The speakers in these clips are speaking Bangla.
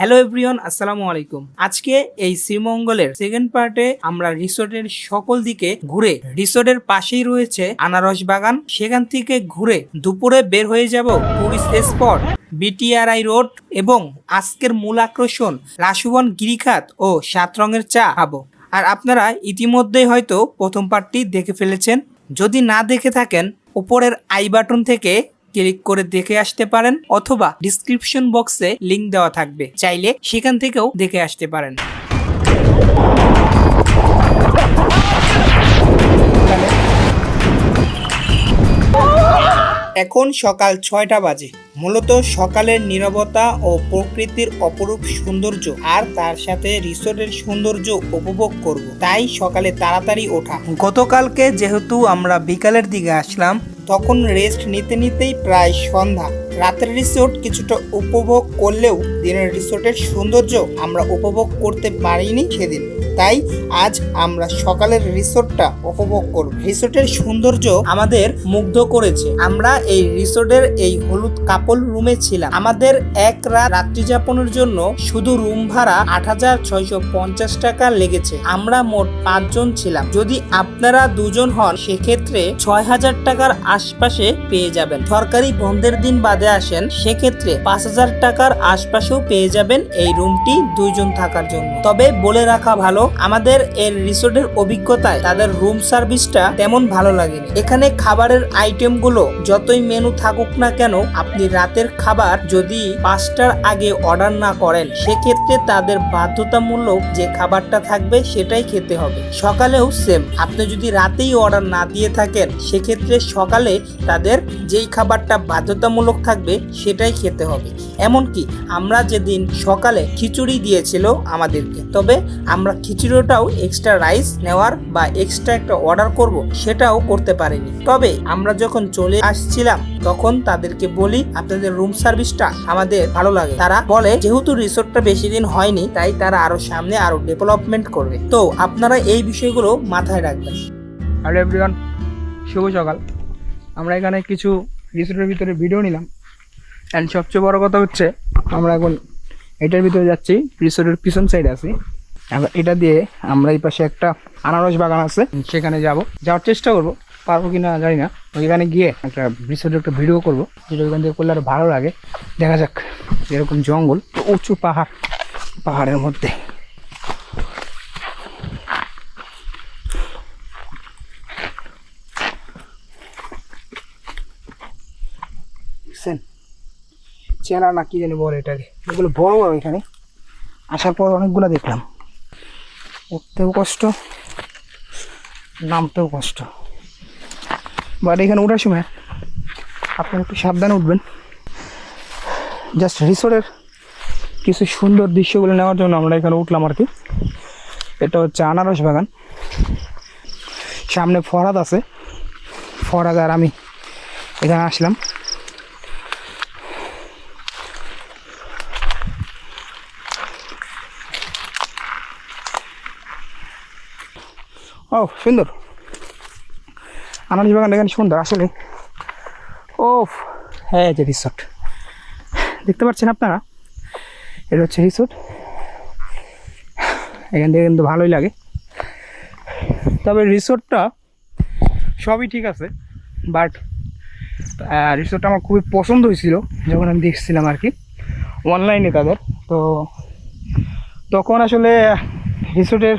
হ্যালো এভরিওয়ান আসসালামু আলাইকুম। আজকে এই শ্রীমঙ্গলের সেকেন্ড পার্টে আমরা রিসোর্টের সকল দিকে ঘুরে রিসোর্টের পাশেই রয়েছে আনারস বাগান। সেখান থেকে ঘুরে দুপুরে বের হয়ে যাব টুরিস্ট স্পট বিটিআরআই রোড এবং আজকের মূল আকর্ষণ লাসুবন গিরিখাত ও সাত রঙের চা খাব। আর আপনারা ইতিমধ্যেই হয়তো প্রথম পার্টটি দেখে ফেলেছেন। যদি না দেখে থাকেন, উপরের আই বাটন থেকে ক্লিক করে দেখে আসতে পারেন অথবা ডিসক্রিপশন বক্সে লিংক দেওয়া থাকবে। চাইলে সেখান থেকেও দেখে আসতে পারেন। এখন সকাল ছয়টা বাজে। মূলত সকালের নীরবতা ও প্রকৃতির অপরূপ সৌন্দর্য আর তার সাথে রিসোর্টের সৌন্দর্য উপভোগ করব। তাই সকালে তাড়াতাড়ি ওঠা। গতকালকে যেহেতু আমরা বিকালের দিকে আসলাম তখন রেস্ট নিতে নিতেই প্রায় সন্ধ্যা। রাতের রিসোর্ট কিছুটা উপভোগ করলেও দিনের রিসোর্টের সৌন্দর্য আমরা উপভোগ করতে পারিনি সেদিন। তাই আজ আমরা সকালের রিসোর্টটা উপভোগ করব। রিসোর্টের সৌন্দর্য আমাদের মুগ্ধ করেছে। আমরা এই রিসোর্টের এই হলুদ কাপল রুমে ছিলাম। আমাদের এক রাত রাত্রি যাপনের জন্য শুধু রুম ভাড়া আট হাজার ছয়শো পঞ্চাশ টাকা লেগেছে। আমরা মোট পাঁচজন ছিলাম। যদি আপনারা দুজন হন, সেক্ষেত্রে ছয় হাজার টাকার আশপাশে পেয়ে যাবেন। সরকারি বন্ধের দিন বাদে আসেন, সেক্ষেত্রে পাঁচ হাজার টাকার আশপাশেও পেয়ে যাবেন এই রুমটি দুইজন থাকার জন্য। তবে বলে রাখা ভালো আমাদের এর রিসোর্টের অভিজ্ঞতায় তাদের রুম সার্ভিসটা তেমন ভালো লাগেনি। এখানে খাবারের আইটেমগুলো যতই মেনু থাকুক না কেন, আপনি রাতের খাবার যদি পাঁচটার আগে অর্ডার না করেন, সেক্ষেত্রে তাদের বাধ্যতামূলক যে খাবারটা থাকবে সেটাই খেতে হবে। সকালেও সেম আপনি যদি রাতেই অর্ডার না দিয়ে থাকেন, সেক্ষেত্রে সকালে তাদের যেই খাবারটা বাধ্যতামূলক থাকবে সেটাই খেতে হবে। এমনকি আমরা যেদিন সকালে খিচুড়ি দিয়েছিল আমাদেরকে, তবে আমরা খিচুড়িটাও এক্সট্রা রাইস নেওয়ার বা এক্সট্রা একটা অর্ডার করব সেটাও করতে পারিনি। তবে আমরা যখন চলে আসছিলাম, তখন তাদেরকে বলি, আপনাদের রুম সার্ভিসটা আমাদের ভালো লাগে। তারা বলে, যেহেতু রিসোর্টটা বেশি দিন হয়নি, তাই তারা আরও সামনে আরও ডেভেলপমেন্ট করবে। তো আপনারা এই বিষয়গুলো মাথায় রাখবেন। হ্যালো এভরিওয়ান শুভ সকাল। আমরা এখানে কিছু রিসোর্টের ভিতরে ভিডিও নিলাম। অ্যান্ড সবচেয়ে বড় কথা হচ্ছে, আমরা এখন এটার ভিতরে যাচ্ছি রিসোর্টের পিছন সাইডে আছি। এটা দিয়ে আমরা এই পাশে একটা আনারস বাগান আছে, সেখানে যাব। যাওয়ার চেষ্টা করব, পারব কি না জানি না। ওইখানে গিয়ে একটা রিসোর্টের একটা ভিডিও করব, যেটা ওইখান থেকে করলে আরও ভালো লাগে। দেখা যাক, এরকম জঙ্গল উঁচু পাহাড়, পাহাড়ের মধ্যে। চেনা না কি জানি বলে এটাকে। এগুলো বড় বড় এখানে। আসার পর অনেকগুলো দেখলাম। উঠতেও কষ্ট, নামতেও কষ্ট। বাট এখানে ওঠার সময় আপনারা একটু সাবধানে উঠবেন। জাস্ট রিসোর্টের কিছু সুন্দর দৃশ্যগুলো নেওয়ার জন্য আমরা এখানে উঠলাম আর কি। এটা হচ্ছে আনারস বাগান। সামনে ফরাদ আছে। ফরাদ আর আমি এখানে আসলাম। ও, সুন্দর। আনারস বাগান এখানে সুন্দর আসলে ও হ্যাঁ যে রিসোর্ট দেখতে পাচ্ছেন আপনারা? এটা হচ্ছে রিসোর্ট এখান থেকে কিন্তু ভালোই লাগে। তবে রিসোর্টটা সবই ঠিক আছে বাট রিসোর্টটা আমার খুবই পছন্দ হয়েছিল, যখন আমি দেখছিলাম আর কি। অনলাইনে তাদের। তো, তখন আসলে রিসোর্টের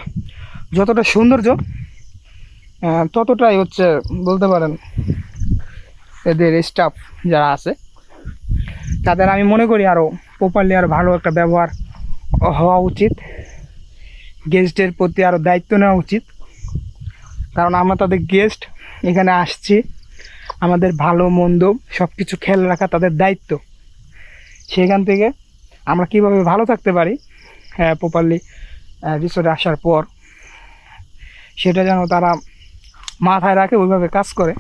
যতটা সৌন্দর্য ততটাই হচ্ছে, বলতে পারেন, এদের স্টাফ যারা আছে, তাদের আমি মনে করি আরও প্রপারলি আরও ভালো একটা ব্যবহার হওয়া উচিত গেস্টের প্রতি আরও দায়িত্ব নেওয়া উচিত। কারণ আমরা তাদের গেস্ট এখানে আসছি, আমাদের ভালো, মন্দ সব কিছু খেয়াল রাখা তাদের দায়িত্ব। সেখান থেকে আমরা কীভাবে ভালো থাকতে পারি হ্যাঁ প্রপারলি রিসোর্টে আসার পর, সেটা যেন তারা মাথায় রাখে, ওইভাবে কাজ করে।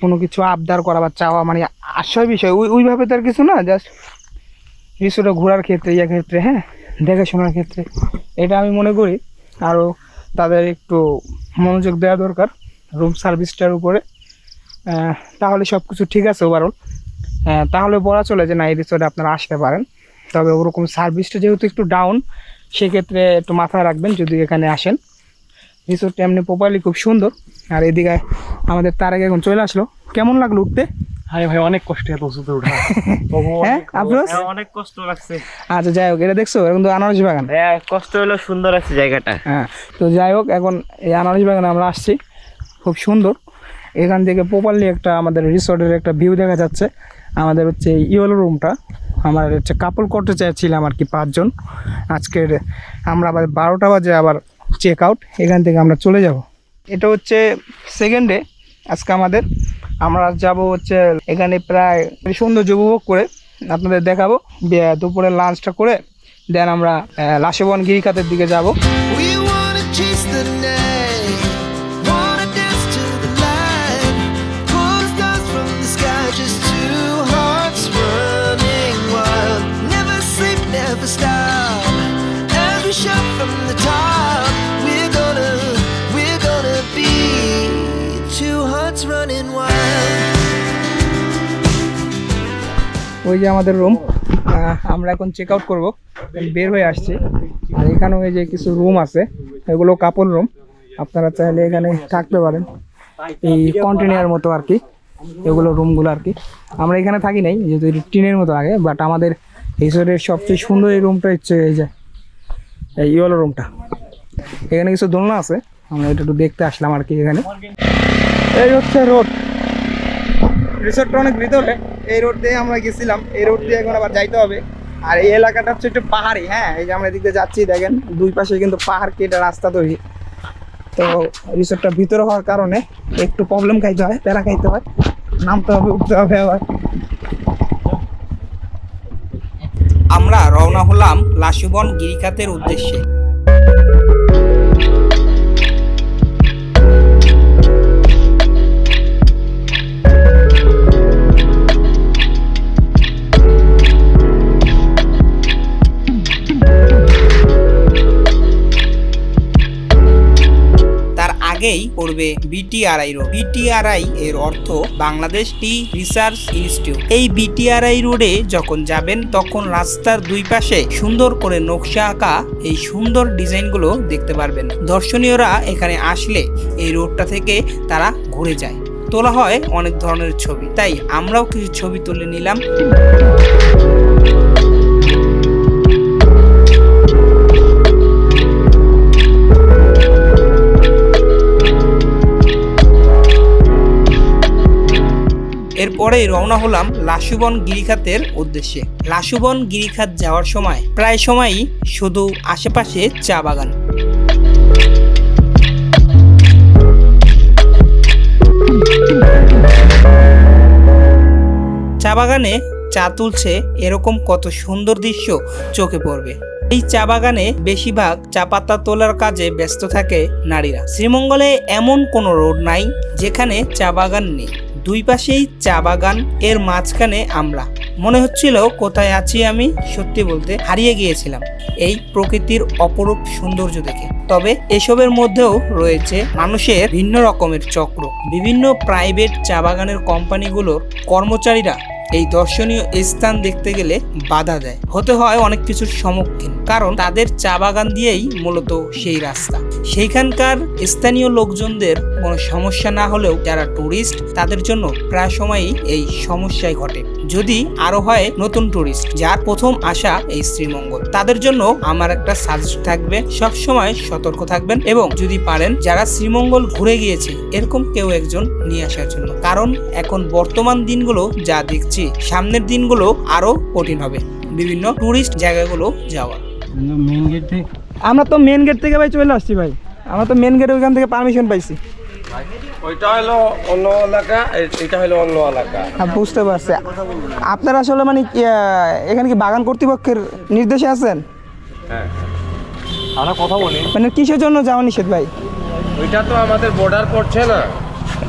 কোনো কিছু আবদার করা বা চাওয়া মানে আশ্রয় বিষয়, ওই ওইভাবে তার কিছু না জাস্ট রিসোর্টে ঘোরার ক্ষেত্রে ইয়ে ক্ষেত্রে হ্যাঁ দেখাশোনার ক্ষেত্রে। এটা আমি মনে করি। আরও তাদের একটু মনোযোগ দেওয়া দরকার রুম সার্ভিসটার উপরে। তাহলে সব কিছু ঠিক আছে ওভারঅল তাহলে বলা চলে যে, না, এই রিসোর্টে আপনারা আসতে পারেন। তবে ওরকম সার্ভিসটা যেহেতু একটু ডাউন সেক্ষেত্রে একটু মাথায় রাখবেন যদি এখানে আসেন। রিসোর্টটা এমনি প্রপারলি খুব সুন্দর। আর এদিকে আমাদের তার আগে এখন চলে আসলো। কেমন লাগল উঠতে? আরে ভাই অনেক কষ্ট এত উঁচুতে ওঠা হ্যাঁ আফরোজ? হ্যাঁ, অনেক কষ্ট লাগছে। আচ্ছা যাই হোক এটা দেখছ? এখন তো আনারস বাগান। হ্যাঁ কষ্ট হলো সুন্দর আছে জায়গাটা। হ্যাঁ তো যাই হোক এখন এই আনারস বাগানে আমরা আসছি। খুব সুন্দর। এখান থেকে প্রপারলি একটা আমাদের রিসোর্টের একটা ভিউ দেখা যাচ্ছে। আমাদের হচ্ছে ইয়েলো রুমটা আমার হচ্ছে কাপল করতে চাইছিলাম আর কি পাঁচজন। আজকের আমরা আবার বারোটা বাজে আবার চেক আউট এখান থেকে আমরা চলে যাব। এটা হচ্ছে সেকেন্ড ডে আজকে আমাদের। আমরা যাব হচ্ছে এখানে প্রায় সৌন্দর্য উপভোগ করে আপনাদের দেখাবো। দুপুরে লাঞ্চটা করে দেন আমরা লাশেবন গিরিখাতের দিকে যাব। ওই যে আমাদের রুম আমরা এখন চেক আউট করব। বের হয়ে আসছি। আর এখানেও এই যে কিছু রুম আছে, এগুলো কাপড় রুম আপনারা চাইলে এখানে থাকতে পারেন। এই কন্টেনার মতো আর কি, এগুলো রুমগুলো আর কি। আমরা এখানে থাকি নাই, যেহেতু টিনের মতো আগে বাট আমাদের এই সবচেয়ে সুন্দর এই রুমটা হচ্ছে এই যে, এই ইয়েলো রুমটা এখানে কিছু দোলনা আছে, আমরা এটা একটু দেখতে আসলাম আর কি এখানে। এই হচ্ছে রোড রিসোর্টটা অনেক ভিতরে। এই রোড দিয়ে আমরা গেছিলাম। এই রোড দিয়ে এখন আবার যাইতে হবে। আর এই এলাকাটা হচ্ছে একটু পাহাড়ি হ্যাঁ? এই যে আমরা এদিকে যাচ্ছি, দেখেন, দুই পাশে কিন্তু পাহাড় কেটে রাস্তা তৈরি। তো রিসোর্টটা ভিতরে হওয়ার কারণে একটু প্রবলেম খাইতে হয়, প্যারা খাইতে হয়। নামতে হবে, উঠতে হবে আবার। আমরা রওনা হলাম লাসুবন গিরিখাতের উদ্দেশ্যে। আগেই পড়বে বিটিআরআই রোড বিটিআরআই এর অর্থ বাংলাদেশ টি রিসার্চ ইনস্টিটিউট। এই বিটিআরআই রোডে যখন যাবেন, তখন রাস্তার দুই পাশে সুন্দর করে নকশা আঁকা এই সুন্দর ডিজাইনগুলো দেখতে পারবেন। দর্শনীয়রা এখানে আসলে এই রোডটা থেকে তারা ঘুরে যায়। তোলা হয় অনেক ধরনের ছবি। তাই আমরাও কিছু ছবি তুলে নিলাম। এরপরেই রওনা হলাম লাসুবন গিরিখাতের উদ্দেশ্যে। লাসুবন গিরিখাত যাওয়ার সময় প্রায় সময়ই শুধু আশেপাশে চা বাগান। চা বাগানে চা তুলছে এরকম কত সুন্দর দৃশ্য চোখে পড়বে। এই চা বাগানে বেশিরভাগ চা পাতা তোলার কাজে ব্যস্ত থাকে নারীরা। শ্রীমঙ্গলে এমন কোনো রোড নাই যেখানে চা বাগান নেই। দুই পাশেই চা বাগান, এর মাঝখানে আমরা। মনে হচ্ছিল কোথায় আছি আমি, সত্যি বলতে হারিয়ে গিয়েছিলাম এই প্রকৃতির অপরূপ সৌন্দর্য দেখে। তবে এসবের মধ্যেও রয়েছে মানুষের ভিন্ন রকমের চক্র। বিভিন্ন প্রাইভেট চা বাগানের কোম্পানিগুলোর কর্মচারীরা এই দর্শনীয় স্থান দেখতে গেলে বাধা দেয়। হতে হয় অনেক কিছুর সম্মুখীন, কারণ তাদের চা বাগান দিয়েই মূলত সেই রাস্তা। সেইখানকার স্থানীয় লোকজনদের কোনো সমস্যা না হলেও যারা টুরিস্ট তাদের জন্য প্রায় সময়ই এই সমস্যায় ঘটে। যদি আরও হয় নতুন টুরিস্ট যার প্রথম আসা এই শ্রীমঙ্গল, তাদের জন্য আমার একটা সাজেস্ট থাকবে সব সময় সতর্ক থাকবেন এবং যদি পারেন, যারা শ্রীমঙ্গল ঘুরে গিয়েছে, এরকম কেউ একজন নিয়ে আসার জন্য। কারণ এখন বর্তমান দিনগুলো যা দেখছি, সামনের দিনগুলো আরও কঠিন হবে। বিভিন্ন টুরিস্ট জায়গাগুলো যাওয়া থেকে আমরা তো মেন গেট থেকে ভাই চলে আসছি ভাই। আমরা তো মেন গেটে ওইখান থেকে পারমিশন পাইছি। ওইটা হলো অন্য এলাকা এটা হলো অন্য এলাকা। হ্যাঁ, বুঝতে পারছি। আপনারা আসলে মানে এখানে কি বাগান কর্তৃপক্ষের নির্দেশে আছেন? হ্যাঁ আমরা কথা বলি। মানে কিসের জন্য যাওয়া নিষেধ ভাই? ওইটা তো আমাদের বর্ডার পড়ছে না।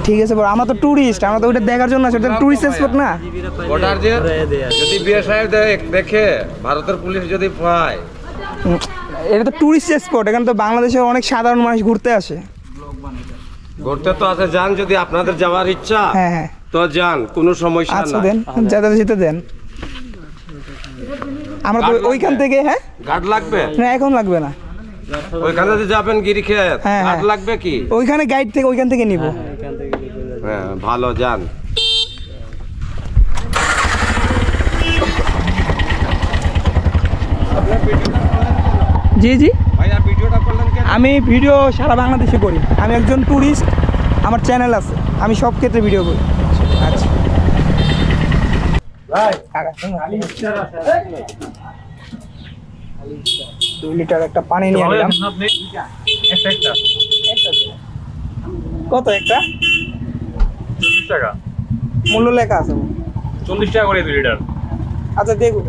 ঠিক আছে বড় আমরা তো আমরা তো ওটা দেখার জন্য স্পট না বর্ডার যে যদি বিয়ে দেখ- দেখে ভারতের পুলিশ যদি পায়। এটা তো ট্যুরিস্ট স্পট এখানে তো বাংলাদেশের অনেক সাধারণ মানুষ ঘুরতে আসে। ঘুরতে তো আছে যান যদি আপনাদের যাওয়ার ইচ্ছা হ্যাঁ হ্যাঁ। তো যান কোনো সমস্যা আচ্ছা না দেন যাতে যেতে দেন। আমরা তো ওইখান থেকে হ্যাঁ? গার্ড লাগবে? না এখন লাগবে না। ওইখানে যে যাবেন গিরি খেয়ে হ্যাঁ, গার্ড হ্যাঁ। লাগবে কি? ওইখানে গাইড থেকে ওইখান থেকে নিব। হ্যাঁ ভালো যান। জি জি। আমি ভিডিও সারা বাংলাদেশে করি। আমি একজন ট্যুরিস্ট আমার চ্যানেল আছে। আমি সব ক্ষেত্রে ভিডিও করি। আচ্ছা। দুই লিটার একটা পানি নিয়ে নিলাম। কত একটা? চল্লিশ টাকা। মূল্য লেখা আছে। চল্লিশ টাকা করে দুই লিটার। আচ্ছা দেখো।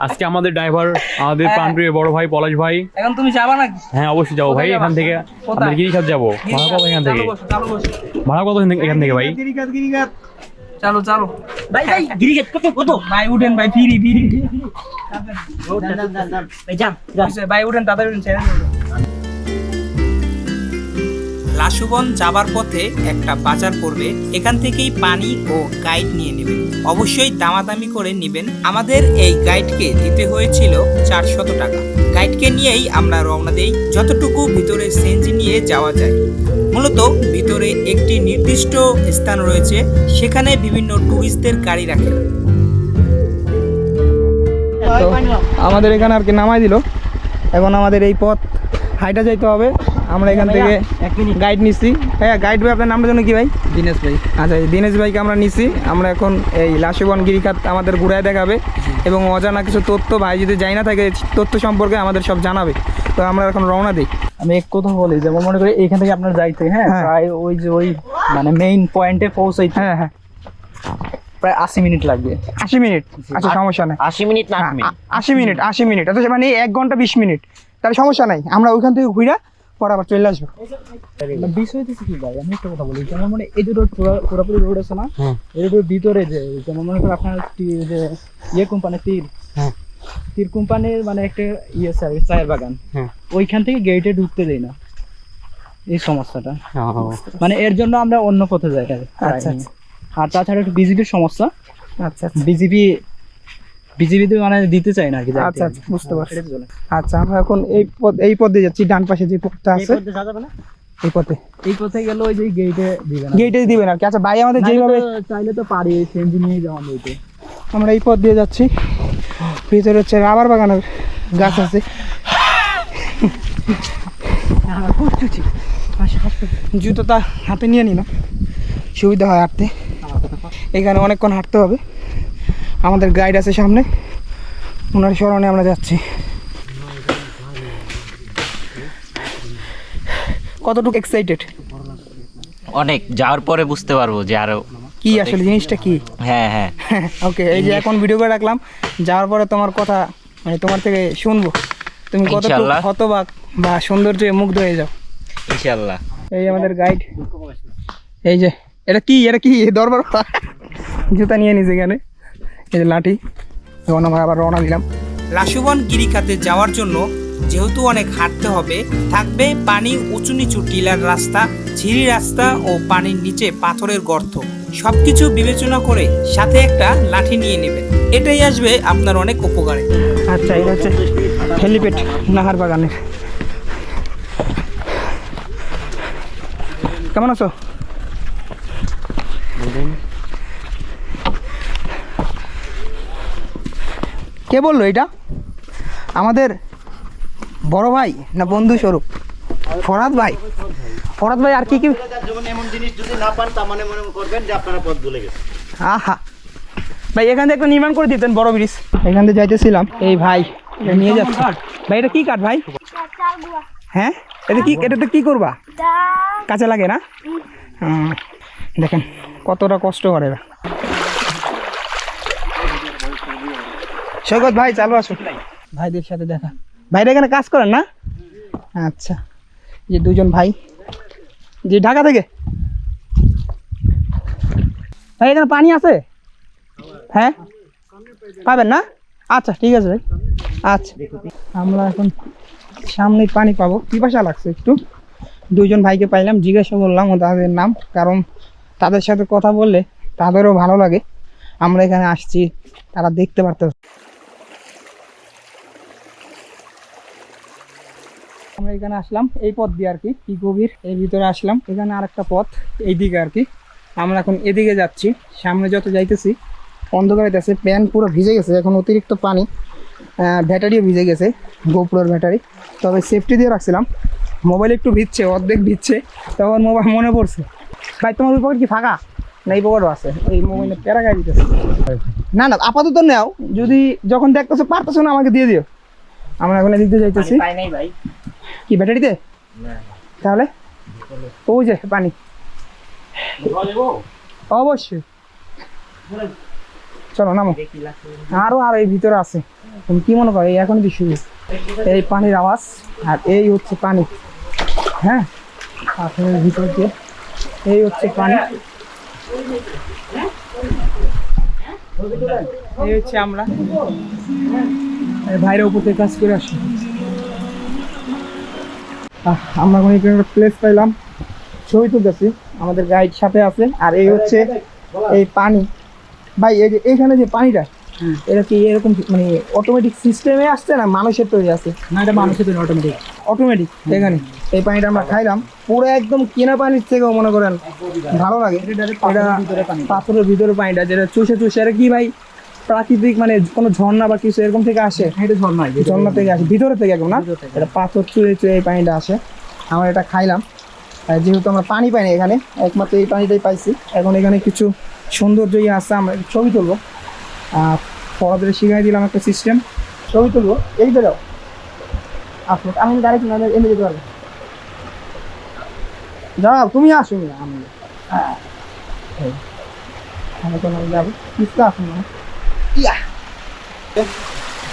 আজকে আমাদের ড্রাইভার আমাদের হ্যাঁ। প্রাণপ্রিয় বড় ভাই পলাশ ভাই। এখন তুমি যাবা নাকি? হ্যাঁ অবশ্যই যাব ভাই এখান থেকে। আমরা আমাদের গিরিখাত যাব। ভাড়া কত এখান থেকে। ভাড়া কত এখান থেকে- এখান থেকে ভাই? চলো চলো। ভাই ভাই গিরিগেট কত কত? ভাই উঠেন ভাই ফিরি ফিরি। যান ভাই উঠেন তাড়াতাড়ি উঠেন ছেড়ে দেবো। লাশুবন যাবার পথে একটা বাজার পড়বে এখান থেকেই পানি ও গাইড নিয়ে নেবেন অবশ্যই দামাদামি করে নেবেন। আমাদের এই গাইডকে দিতে হয়েছিল চারশত টাকা। গাইডকে নিয়েই আমরা রওনা দেই, যতটুকু ভিতরে সেঞ্জি নিয়ে যাওয়া যায়। মূলত ভিতরে একটি নির্দিষ্ট স্থান রয়েছে, সেখানে বিভিন্ন টুরিস্টদের গাড়ি রাখে। আমাদের এখানে আর কি নামাই দিল। এখন আমাদের এই পথ হাইটা যাইতে হবে। আমরা এখান থেকে গাইড নিচ্ছি হ্যাঁ গাইড ভাই আপনার নামটা জন্য কি ভাই? দীনেশ ভাই। আচ্ছা দীনেশ ভাইকে আমরা নিচ্ছি আমরা এখন এই লাশবন গিরিখাত আমাদের ঘুরায় দেখাবে এবং অজানা কিছু তথ্য ভাই যদি যাই না থাকে তথ্য সম্পর্কে আমাদের সব জানাবে। তো আমরা এখন রওনা দিই। আমি এক কথা বলি যেমন মনে করি এখান থেকে আপনার যাইতে হ্যাঁ হ্যাঁ। প্রায় ওই যে ওই মানে মেইন পয়েন্টে পৌঁছাইতে। হ্যাঁ হ্যাঁ। প্রায় আশি মিনিট লাগবে। আশি মিনিট? আচ্ছা সমস্যা নেই। আশি মিনিট না হ্যাঁ, আশি মিনিট আশি মিনিট আচ্ছা মানে এক ঘণ্টা বিশ মিনিট। তাহলে সমস্যা নাই আমরা ওইখান থেকে ঘুরে পরে আবার চলে আসব। বিষয় হচ্ছে কি ভাই আমি একটা কথা বলি যেমন মানে এই যে রোড পুরোপুরি রোড আছে না এই রোডের ভিতরে যে যেমন মনে করেন আপনার যে ইয়ে কোম্পানি তীর। হ্যাঁ। তীর কোম্পানির মানে একটা ইয়ে সার্ভিস চায়ের বাগান। হ্যাঁ। ওইখান থেকে গেটে ঢুকতে দেয় না এই সমস্যাটা। মানে এর জন্য আমরা অন্য পথে যাই আর আচ্ছা, আর তাছাড়া একটু বিজেপির সমস্যা। আচ্ছা বিজেপি বিজেপিতে মানে দিতে চাই না আর কি আচ্ছা আচ্ছা বুঝতে পারছি। আচ্ছা আমরা এখন এই পথ এই পথ দিয়ে যাচ্ছি ডান পাশে যে পথটা আছে। এই পথে এই পথে গেলে ওই যে গেটে দিবে না। গেটে দিবেন আর কি। আচ্ছা ভাই আমাদের যেভাবে চাইলে তো পারি সেঞ্জি নিয়ে যাওয়া যেতে। আমরা এই পথ দিয়ে যাচ্ছি। ভিতরে হচ্ছে রাবার বাগানের গাছ আছে। জুতোটা হাতে নিয়ে নিলাম সুবিধা হয় হাঁটতে। এখানে অনেকক্ষণ হাঁটতে হবে। আমাদের গাইড আছে সামনে। ওনার স্মরণে আমরা যাচ্ছি। কতটুকু এক্সাইটেড অনেক যাওয়ার পরে বুঝতে পারব যে আরও কি আসলে জিনিসটা কি? হ্যাঁ হ্যাঁ। ওকে এই যে এখন ভিডিও করে রাখলাম যাওয়ার পরে তোমার কথা মানে তোমার থেকে শুনব। তুমি ইনশাআল্লাহ। হতবাক বা সৌন্দর্যে মুগ্ধ হয়ে যাও। ইনশাল্লাহ। এই আমাদের গাইড এই যে এটা কি? এটা কি? দরবার জুতা নিয়ে নিছে এখানে। এই লাঠি এখন আমরা আবার রওনা দিলাম। লাশুবন গিরিখাতে যাওয়ার জন্য যেহেতু অনেক হাঁটতে হবে থাকবে পানি উঁচু নিচু টিলার রাস্তা ঝিরি রাস্তা ও পানির নিচে পাথরের গর্ত। সবকিছু বিবেচনা করে সাথে একটা লাঠি নিয়ে নেবেন এটাই আসবে আপনার অনেক উপকারে। আচ্ছা এটা হচ্ছে হেলিপেট নাহার বাগানের কেমন আছো? কে বলল এটা? আমাদের বড় ভাই না বন্ধু স্বরূপ? ফরাদ ভাই। ফরাদ ভাই আর কি কি আহা। ভাই এখান থেকে একটা নির্মাণ করে দিতেন বড় ব্রিজ। এখান থেকে যাইতেছিলাম। এই ভাই নিয়ে যাচ্ছে। ভাই এটা কি কাঠ ভাই? হ্যাঁ? এটা কি এটাতে কি করবা? কাঁচা লাগে না? দেখেন কতটা কষ্ট করে এরা। সৈকত ভাই চালু আসুন ভাইদের সাথে দেখা। ভাইরা এখানে কাজ করেন না? আচ্ছা যে দুজন ভাই। যে ঢাকা থেকে? ভাই এখানে পানি আছে? হ্যাঁ? পাবেন না? আচ্ছা ঠিক আছে ভাই। আচ্ছা। আমরা এখন সামনে পানি পাবো। পিপাসা লাগছে একটু? দুজন ভাইকে পাইলাম জিজ্ঞাসা করলাম ও তাদের নাম কারণ তাদের সাথে কথা বললে তাদেরও ভালো লাগে। আমরা এখানে আসছি তারা দেখতে পারতো আমরা এখানে আসলাম, এই পথ দিয়ে আর কি কি গভীর, এর ভিতরে আসলাম। এখানে আরেকটা পথ, এইদিকে আর কি আমরা এখন এদিকে যাচ্ছি, সামনে যত যাইতেছি, অন্ধকার হইতেছে প্যান্ট পুরো ভিজে গেছে, এখন অতিরিক্ত পানি ব্যাটারিও ভিজে গেছে, গোপ্রোর ব্যাটারি। তবে সেফটি দিয়ে রাখছিলাম। মোবাইল একটু ভিজছে, অর্ধেক ভিজছে, তখন মোবাইল মনে পড়ছে। ভাই, তোমার পকেট কি ফাঁকা? না, এই পকেটও আছে। এই মোবাইলে প্যারা গাড়ি দিতেছে। না না, আপাতত নেও। যদি যখন দেখতেছো, পারতেছো না, আমাকে দিয়ে দিও। আমরা এখন এদিক যাইতেছি। ভাই। কি ব্যাটারিতে? তাহলে? ওই যে পানি। অবশ্যই। চলো নামো। আরও আর এই ভিতরে আছে। তুমি কি মনে করো এই এখন কি শুরু? এই পানির আওয়াজ আর এই হচ্ছে পানি। হ্যাঁ? পাথরের ভিতর দিয়ে। এই হচ্ছে পানি। এই হচ্ছে আমরা। বাইরে উপর থেকে কাজ করে আসি। আমরা এখন একটা প্লেস পাইলাম। ছবি তুলতেছি আমাদের গাইড সাথে আছে। আর এই হচ্ছে এই পানি। ভাই এই যে এইখানে যে পানিটা এটা কি এরকম মানে অটোমেটিক সিস্টেমে আসছে না মানুষের তৈরি আছে? না এটা মানুষের জন্য অটোমেটিক অটোমেটিক এখানে। এই পানিটা আমরা খাইলাম। পুরো একদম কেনা পানির থেকেও মনে করেন ভালো লাগে। এটা পাথরের ভিতরে পানিটা যেটা চুষে চুষে এটা কি ভাই? প্রাকৃতিক মানে কোনো ঝর্ণা বা কিছু এরকম থেকে আসে? এটা ঝর্ণায় ঝর্ণা থেকে আসে। ভিতরে থেকে একদম না? এটা পাথর চুয়ে চুয়ে এই পানিটা আসে। আমরা এটা খাইলাম। যেহেতু আমরা পানি পাই না এখানে একমাত্র এই পানিটাই পাইছি। এখন এখানে কিছু সৌন্দর্য ইয়ে আছে আমরা ছবি তুলবো। পড়াদের শিখাই দিলাম একটা সিস্টেম ছবি তুলবো। এই বেরো আসো আমি ডাইরেক্ট না এনে যেতে পারব। যাও তুমি আসো। না আমি হ্যাঁ। আমি যাব। কিস্তা আসুন না।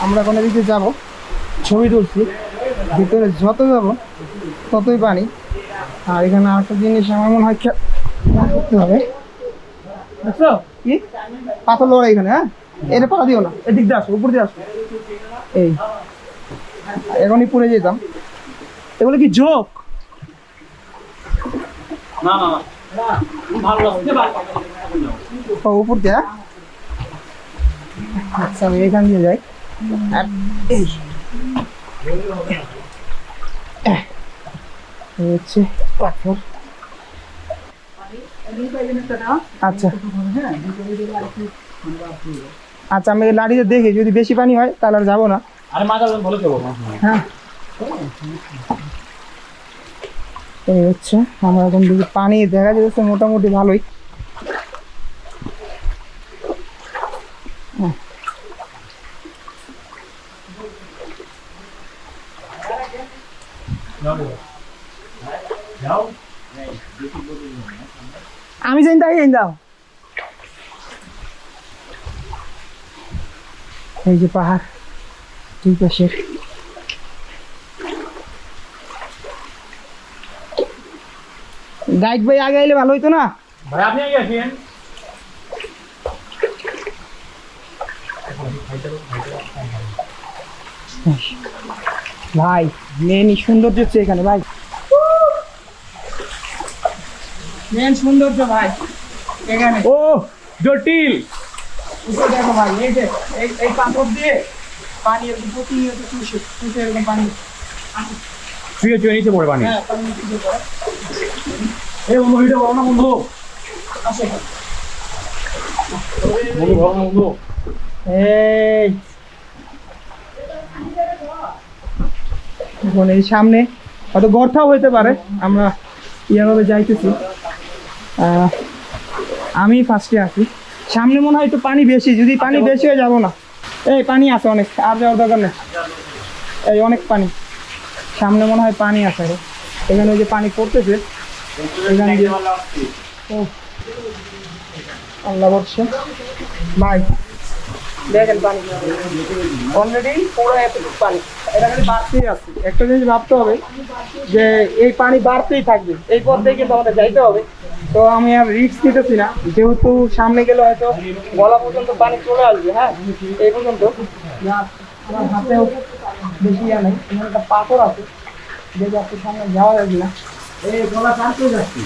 আমরা কোনো দিকে যাব ছবি তুলছি ভিতরে যত যাব ততই পানি আর এখানে আরেকটা জিনিস আমার মনে হয় করতে হবে। দেখছ? কি? পাথর লড়াই এখানে হ্যাঁ? এটা পাড়া দিও না এদিক দিয়ে আসো উপর দিয়ে আসো। এই এখনই পড়ে যেতাম। এগুলো কি জোক? ও উপর দিয়ে হ্যাঁ? আচ্ছা আমি এখান দিয়ে যাই। আর এই হচ্ছে পাথর। আচ্ছা। আচ্ছা আমি লাড়িতে দেখি যদি বেশি পানি হয় তাহলে আর যাব না। আরে মাথা ভালো যাব হ্যাঁ। এই হচ্ছে আমরা এখন পানি দেখা যাচ্ছে মোটামুটি ভালোই। আমি যাই তাই যাই যাও এই যে পাহাড় দুই পাশের গাইড ভাই আগে এলে ভালো হইতো না ভাই আপনি আগে আসেন ভাই মেন সৌন্দর্য হচ্ছে এখানে ভাই। মেন সৌন্দর্য ভাই এখানে। ও জটিল। উপরে দেখো ভাই এই যে এই এই পাথর দিয়ে পানি এরকম প্রতিনিয়ত চুষে চুষে এরকম পানি। শুয়ে শুয়ে নিচে পড়ে পানি। হ্যাঁ পানি চুষে পড়ে এই বন্ধু ভিডিও করো না বন্ধু? আসে। বন্ধু না বন্ধু? এই এখন এই সামনে হয়তো গর্থাও হইতে পারে, আমরা ইয়াভাবে যাইতেছি। আমি ফার্স্টে আছি। সামনে মনে হয় একটু পানি বেশি, যদি পানি বেশি হয়ে যাব না। এই পানি আছে অনেক, আর যাওয়ার দরকার নেই। এই অনেক পানি। সামনে মনে হয় পানি আছে আরও। এখানে ওই যে পানি পড়তেছে, এখানে দিয়ে ও, আল্লাহ বলছে ভাই দেখেন পানি। অলরেডি পুরো এতটুকু পানি। এটা খালি বাড়তেই আছে। একটা জিনিস ভাবতে হবে যে এই পানি বাড়তেই থাকবে। এই পথ থেকে কিন্তু আমাদের যাইতে হবে। তো আমি আর রিস্ক নিতেছি না। যেহেতু সামনে গেলে হয়তো গলা পর্যন্ত পানি চলে আসবে হ্যাঁ? এই পর্যন্ত। আমার হাতেও বেশি ইয়া নেই। একটা পাথর আছে। দেখে আপনি সামনে যাওয়া যাবে না এই গলা টানতে যাচ্ছি।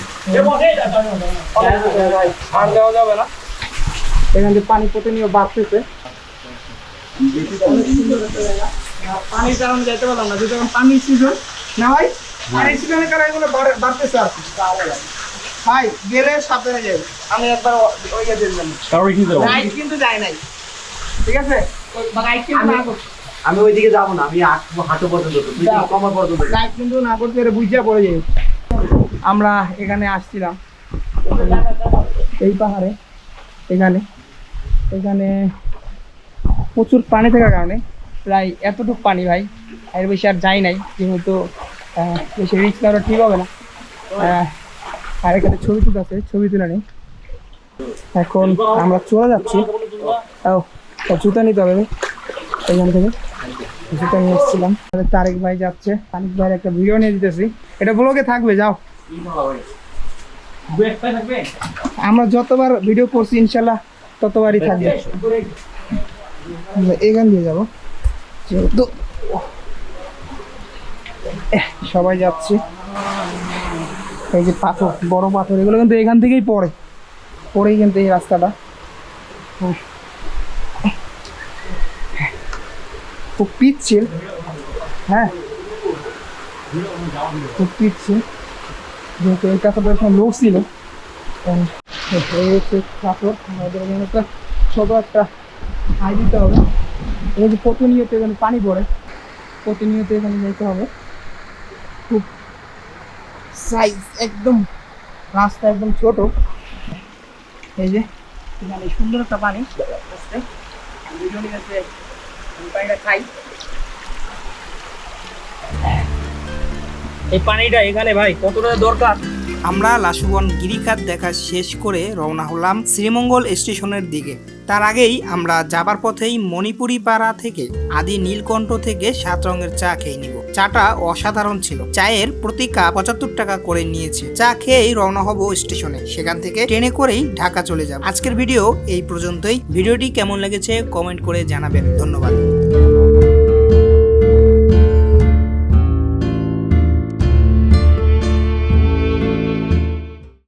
আর যাওয়া যাবে না। এখান থেকে পানি প্রতিনিয়ত বাড়তেছে। পানির কারণে যেতে পারলাম না পানির সিজন না ভাই? পানির সিজনের কারণে এগুলো বাড়তেছে আর কি। ভাই গেলে সাবধানে যাবে আমি একবার ওই গেছে কিন্তু নাই। ঠিক আছে? রাইড কিন্তু না আমি ওইদিকে যাব না আমি হাঁটু পর্যন্ত কমর পর্যন্ত কিন্তু না করতে এটা বুঝিয়া পড়ে যাবে আমরা এখানে আসছিলাম। এই পাহাড়ে। এখানে। এখানে প্রচুর পানি থাকার কারণে প্রায় এতটুকু পানি ভাই এর বেশি আর যাই নাই যেহেতু বেশি রিক্স নেওয়াটা ঠিক হবে না। আর এখানে ছবি তুলে আছে ছবি তুলে নেই। এখন আমরা চলে যাচ্ছি। ও জুতা নিতে হবে এখান থেকে। জুতা নিয়ে এসেছিলাম। তাহলে তারেক ভাই যাচ্ছে। তারেক ভাইয়ের একটা ভিডিও নিয়ে দিতেছি। এটা ব্লগে থাকবে যাও। আমরা যতবার ভিডিও করছি ইনশাল্লাহ ততবারই থাকবে। এখান দিয়ে যাব। যেহেতু সবাই যাচ্ছে। এই যে পাথর বড় পাথর এগুলো কিন্তু এখান থেকেই পড়ে। পড়েই কিন্তু এই রাস্তাটা। খুব পিচ্ছিল। হ্যাঁ। খুব পিচ্ছিল। যেহেতু এই সময় লোক ছিল। এই আমাদের এখানে একটা ছোট একটা দিতে হবে যে প্রতিনিয়ত এখানে পানি পড়ে প্রতিনিয়ত এখানে যেতে হবে খুব সাইজ একদম রাস্তা একদম ছোট এই যে এখানে সুন্দর একটা পানি খাই এই পানিটা এখানে ভাই, কতটা দরকার? আমরা লাশুবন গিরিখাত দেখা শেষ করে রওনা হলাম শ্রীমঙ্গল স্টেশনের দিকে। তার আগেই আমরা যাবার পথেই মণিপুরি পাড়া থেকে আদি নীলকণ্ঠ থেকে সাত রঙের চা খেয়ে নিব। চাটা অসাধারণ ছিল। চায়ের প্রতি কাপ পঁচাত্তর টাকা করে নিয়েছে। চা খেয়েই রওনা হব স্টেশনে। সেখান থেকে ট্রেনে করেই ঢাকা চলে যাব। আজকের ভিডিও এই পর্যন্তই। ভিডিওটি কেমন লেগেছে কমেন্ট করে জানাবেন। ধন্যবাদ।